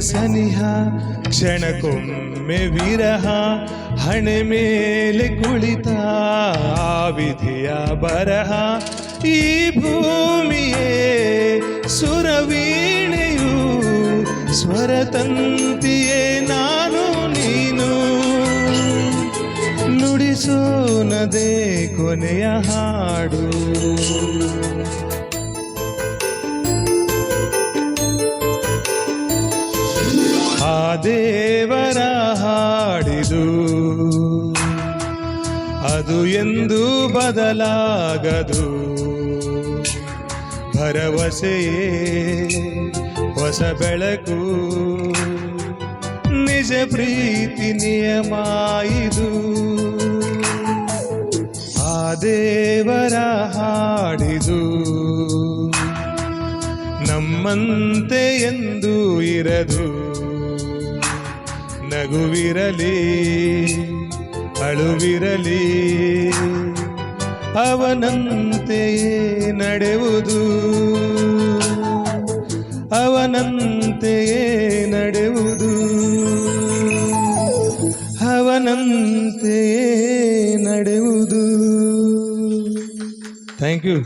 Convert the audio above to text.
ಸನಿಹ ಕ್ಷಣಕ್ಕೊಮ್ಮೆ ವಿರಹ, ಹಣೆ ಮೇಲೆ ಕುಳಿತ ವಿಧಿಯ ಬರಹ. ಈ ಭೂಮಿಯೇ ಸುರವೀಣೆಯು, ಸ್ವರತಂತಿಯೇ ನಾನು ನೀನು. ನುಡಿಸೋನದೇ ಕೊನೆಯ ಹಾಡು. ದೇವರ ಹಾಡಿದು. ಅದು ಎಂದು ಬದಲಾಗದು. ಭರವಸೆಯೇ ಹೊಸ ಬೆಳಕು. ನಿಜ ಪ್ರೀತಿ ನಿಯಮ ಇದು ಆ ದೇವರ ಹಾಡಿದು. ನಮ್ಮಂತೆ ಎಂದು ಇರದು. ನಗುವಿರಲಿ ಅಳುವಿರಲಿ ಅವನಂತೆಯೇ ನಡೆವುದು. ಅವನಂತೆಯೇ ನಡೆವುದು. ಅವನಂತೆಯೇ ನಡೆಯುವುದು ಥ್ಯಾಂಕ್ ಯು